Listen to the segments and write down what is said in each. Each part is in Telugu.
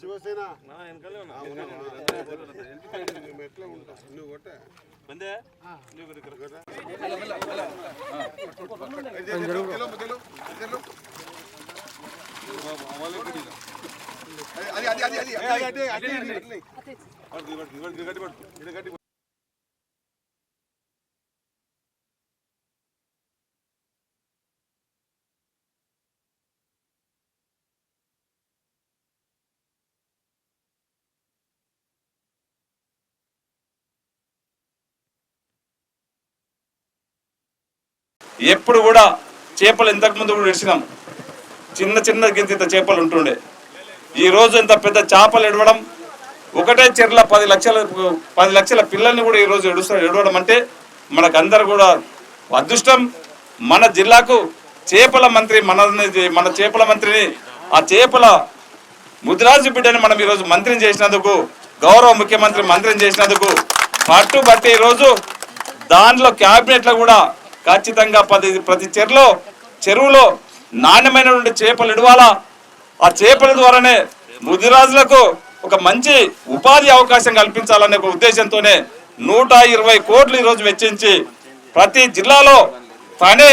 శివసేన నువ్వు ఎట్లా ఉంటావు నువ్వు కొట్టే అది అది అది అది అది అది అది అది ఎప్పుడు కూడా చేపలు ఇంతకుముందు కూడా విడిచినాం చిన్న చిన్న గింత ఇంత చేపలు ఉంటుండే. ఈ రోజు ఇంత పెద్ద చేపలు ఎడవడం ఒకటే చెర్ల పది లక్షల పది లక్షల పిల్లల్ని కూడా ఈరోజు రోజు ఎడవడం అంటే మనకందరు కూడా అదృష్టం. మన జిల్లాకు చేపల మంత్రి మన మన చేపల మంత్రిని ఆ చేపల ముద్రాజు బిడ్డని మనం ఈరోజు మంత్రిని చేసినందుకు గౌరవ ముఖ్యమంత్రి మంత్రిని చేసినందుకు పట్టుబట్టి ఈరోజు దాంట్లో క్యాబినెట్లో కూడా ఖచ్చితంగా పది ప్రతి చెరులో చెరువులో నాణ్యమైనటువంటి చేపలు ఇడవాలా. ఆ చేపల ద్వారానే ముదిరాజులకు ఒక మంచి ఉపాధి అవకాశం కల్పించాలనే ఒక ఉద్దేశంతోనే నూట ఇరవై కోట్లు ఈరోజు వెచ్చించి ప్రతి జిల్లాలో తానే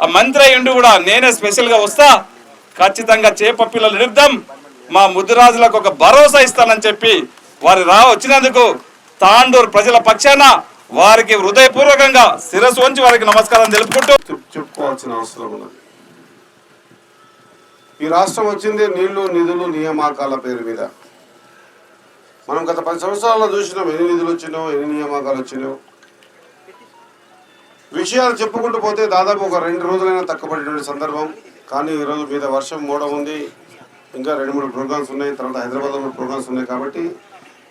ఆ మంత్రి అయ్యుండి కూడా నేనే స్పెషల్గా వస్తా. ఖచ్చితంగా చేప పిల్లలు నిరుద్దాం మా ముద్దురాజులకు ఒక భరోసా ఇస్తానని చెప్పి వారి రా వచ్చినందుకు తాండూరు ప్రజల పక్షాన వారికి హృదయపూర్వకంగా శిరస్సు వంచి వారికి నమస్కారం తెలుపుకుంటూ చెప్- చెప్పుకోవాల్సిన అవసరం ఉన్నది. ఈ రాష్ట్రం వచ్చింది నీళ్ళు నిధులు నియామకాల పేరు మీద. మనం గత పది సంవత్సరాల్లో చూసినాం ఎన్ని నిధులు వచ్చినో ఎన్ని నియామకాలు వచ్చినావు విషయాలు చెప్పుకుంటూ పోతే దాదాపు ఒక రెండు రోజులైనా తక్కువపడేటువంటి సందర్భం. కానీ ఈరోజు మీద వర్షం మూడ ఉంది ఇంకా రెండు మూడు ప్రోగ్రామ్స్ ఉన్నాయి. తర్వాత హైదరాబాద్లో ప్రోగ్రామ్స్ ఉన్నాయి కాబట్టి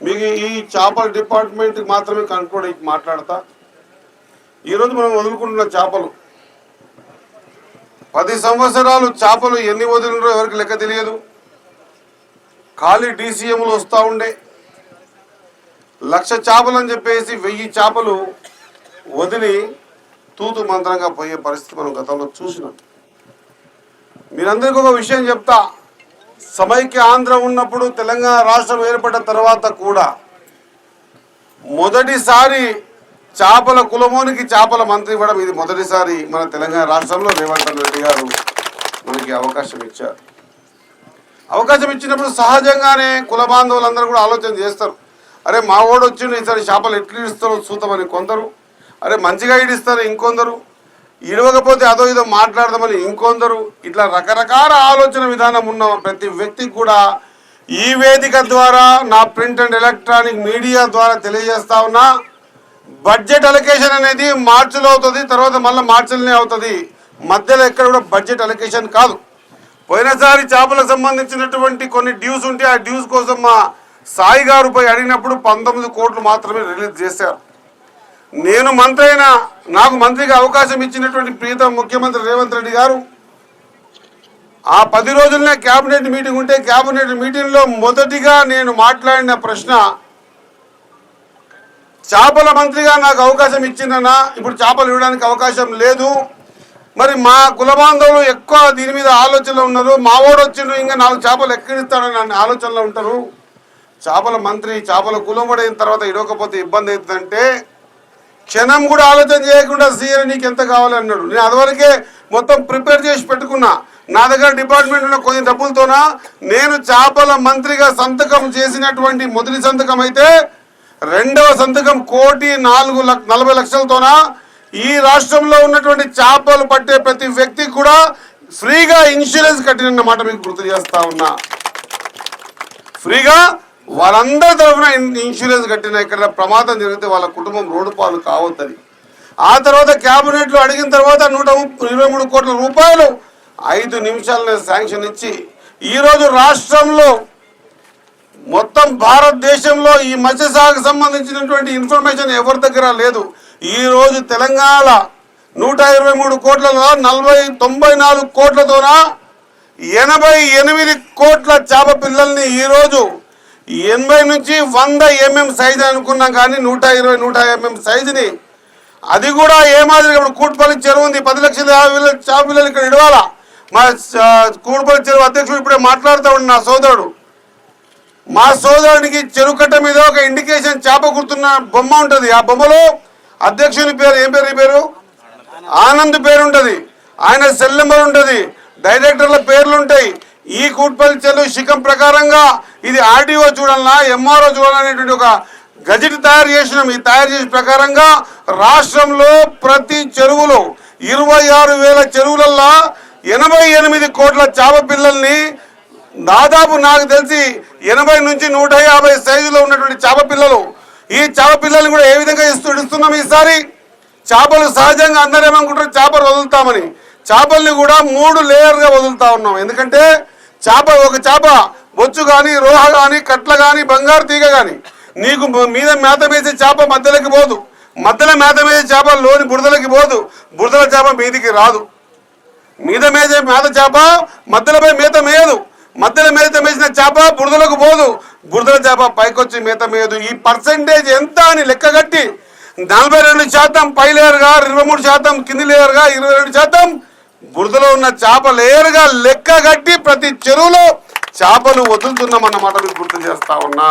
మీకు ఈ చేపల డిపార్ట్మెంట్ మాత్రమే కనుక్కోడి మాట్లాడతా. ఈరోజు మనం వదులుకుంటున్న చేపలు. పది సంవత్సరాలు చేపలు ఎన్ని వదిలినో ఎవరికి లెక్క తెలియదు. ఖాళీ డీసీఎంలు వస్తూ ఉండే. లక్ష చేపలు అని చెప్పేసి వెయ్యి చేపలు వదిలి తూతు మంత్రంగా పోయే పరిస్థితి మనం గతంలో చూసినాం. మీరందరికీ ఒక విషయం చెప్తా. సమైక్య ఆంధ్ర ఉన్నప్పుడు తెలంగాణ రాష్ట్రం ఏర్పడిన తర్వాత కూడా మొదటిసారి చేపల కులమోనికి చేపల మంత్రి ఇవ్వడం ఇది మొదటిసారి మన తెలంగాణ రాష్ట్రంలో రేవంత్ రెడ్డి గారు మనకి అవకాశం ఇచ్చారు. అవకాశం ఇచ్చినప్పుడు సహజంగానే కుల బాంధవులందరూ కూడా ఆలోచన చేస్తారు. అరే మా వాడు వచ్చిండు ఈసారి చేపలు ఎట్లు ఇస్తారో చూద్దామని కొందరు. అరే మంచిగా ఇడిస్తారు ఇంకొందరు. ఇడవకపోతే అదో ఇదో మాట్లాడదామని ఇంకొందరు ఇట్లా రకరకాల ఆలోచన విధానం ఉన్న ప్రతి వ్యక్తికి కూడా ఈ వేదిక ద్వారా నా ప్రింట్ అండ్ ఎలక్ట్రానిక్ మీడియా ద్వారా తెలియజేస్తా ఉన్నా బడ్జెట్ అలొకేషన్ అనేది మార్చిలో అవుతుంది తర్వాత మళ్ళీ మార్చిలోనే అవుతుంది. మధ్యలో ఎక్కడ కూడా బడ్జెట్ అలొకేషన్ కాదు. పోయినసారి చేపలకు సంబంధించినటువంటి కొన్ని డ్యూస్ ఉంటే ఆ డ్యూస్ కోసం మా సాయి గారు పోయి అడిగినప్పుడు పంతొమ్మిది కోట్లు మాత్రమే రిలీజ్ చేశారు. నేను మంత్రి అయినా నాకు మంత్రిగా అవకాశం ఇచ్చినటువంటి ప్రీతం ముఖ్యమంత్రి రేవంత్ రెడ్డి గారు ఆ పది రోజులనే కేబినెట్ మీటింగ్ ఉంటే కేబినెట్ మీటింగ్లో మొదటిగా నేను మాట్లాడిన ప్రశ్న చేపల మంత్రిగా నాకు అవకాశం ఇచ్చిందన్నా ఇప్పుడు చేపలు ఇవ్వడానికి అవకాశం లేదు. మరి మా కుల బాంధవులు ఎక్కువ దీని మీద ఆలోచనలో ఉన్నారు. మా వాడు వచ్చిండు ఇంకా నాలుగు చేపలు ఎక్కడిస్తాడని ఆలోచనలో ఉంటారు. చేపల మంత్రి చేపల కులం పడిన అయిన తర్వాత ఇడవకపోతే ఇబ్బంది అవుతుందంటే క్షణం కూడా ఆలోచన చేయకుండా సీఎం నీకు ఎంత కావాలన్నాడు నేను అదివరకే మొత్తం ప్రిపేర్ చేసి పెట్టుకున్నా. నా దగ్గర డిపార్ట్మెంట్ ఉన్న కొన్ని డబ్బులతోనా నేను చేపల మంత్రిగా సంతకం చేసినటువంటి మొదటి సంతకం అయితే రెండవ సంతకం కోటి నాలుగు లక్ష నలభై లక్షలతోన ఈ రాష్ట్రంలో ఉన్నటువంటి చేపలు పట్టే ప్రతి వ్యక్తికి కూడా ఫ్రీగా ఇన్సూరెన్స్ కట్టినన్నమాట మీకు గుర్తు చేస్తా ఉన్నా. ఫ్రీగా వాళ్ళందరి తరఫున ఇన్సూరెన్స్ కట్టిన ఇక్కడ ప్రమాదం జరిగితే వాళ్ళ కుటుంబం రోడ్డు పాలు కావద్దని. ఆ తర్వాత క్యాబినెట్లో అడిగిన తర్వాత నూట ఇరవై మూడు కోట్ల రూపాయలు ఐదు నిమిషాలనే శాంక్షన్ ఇచ్చి ఈరోజు రాష్ట్రంలో మొత్తం భారతదేశంలో ఈ మత్స్యశాఖకు సంబంధించినటువంటి ఇన్ఫర్మేషన్ ఎవరి దగ్గర లేదు. ఈరోజు తెలంగాణ నూట ఇరవై మూడు కోట్లలో నలభై తొంభై నాలుగు కోట్లతోన ఎనభై ఎనిమిది కోట్ల చేప పిల్లల్ని ఈరోజు ఎనభై నుంచి వంద ఎంఎం సైజ్ అనుకున్నాం కానీ నూట ఇరవై నూట ఎంఎం సైజుని. అది కూడా ఏ మాదిరిగా ఇప్పుడు కూటుపల్లి చెరువు ఉంది. పది లక్షల యాభై పిల్లలు ఇక్కడ ఇడవాలా? మా కూటపల్లి చెరువు అధ్యక్షుడు ఇప్పుడే మాట్లాడుతూ ఉండి నా సోదరుడు. మా సోదరునికి చెరుకట్ట మీద ఒక ఇండికేషన్ చేప గుర్తున్న బొమ్మ ఉంటుంది. ఆ బొమ్మలో అధ్యక్షుని పేరు ఏం పేరు పేరు? ఆనంద్ పేరు ఉంటుంది. ఆయన సెల్ నెంబర్ ఉంటుంది. డైరెక్టర్ల పేర్లు ఉంటాయి. ఈ కూట్పల్లి చెరువు శిఖం ప్రకారంగా ఇది ఆర్డీఓ చూడాలన్నా ఎంఆర్ఓ చూడాలనేటువంటి ఒక గజెట్ తయారు చేసినాం. ఈ తయారు చేసిన ప్రకారంగా రాష్ట్రంలో ప్రతి చెరువులో ఇరవై ఆరు వేల చెరువులల్లో ఎనభై ఎనిమిది కోట్ల చేప పిల్లల్ని దాదాపు నాకు తెలిసి ఎనభై నుంచి నూట యాభై సైజులో ఉన్నటువంటి చేప పిల్లలు. ఈ చేప పిల్లల్ని కూడా ఏ విధంగా ఇస్తూ ఇస్తున్నాం ఈసారి? చేపలు సహజంగా అందరూ ఏమనుకుంటారు? చేపలు వదులుతామని. చేపల్ని కూడా మూడు లేయర్గా వదులుతా ఉన్నాం. ఎందుకంటే చేప ఒక చేప. బొచ్చు కానీ రోహ కానీ కట్ల కానీ బంగారు తీగ కానీ నీకు మీద మేత వేసే చేప మధ్యలోకి పోదు. మధ్యలో మేత వేసే చేప లోని బురదలకి పోదు. బురదల చేప మీదికి రాదు. మీద మేసే మేత చేప మధ్యలో మేత మేయదు. మధ్యలో మేత మేసిన చేప బురదలకు పోదు. బురదల చేప పైకొచ్చి మేత మేయదు. ఈ పర్సంటేజ్ ఎంత అని లెక్క కట్టి నలభై రెండు శాతం పై లేయర్గా ఇరవై మూడు శాతం కింది లేయర్గా ఇరవై రెండు శాతం బురదలో ఉన్న చేప లేరుగా లెక్క కట్టి ప్రతి చెరువులో చేపలు వదులుతున్నామన్నమాట మీకు గుర్తు చేస్తా ఉన్నా.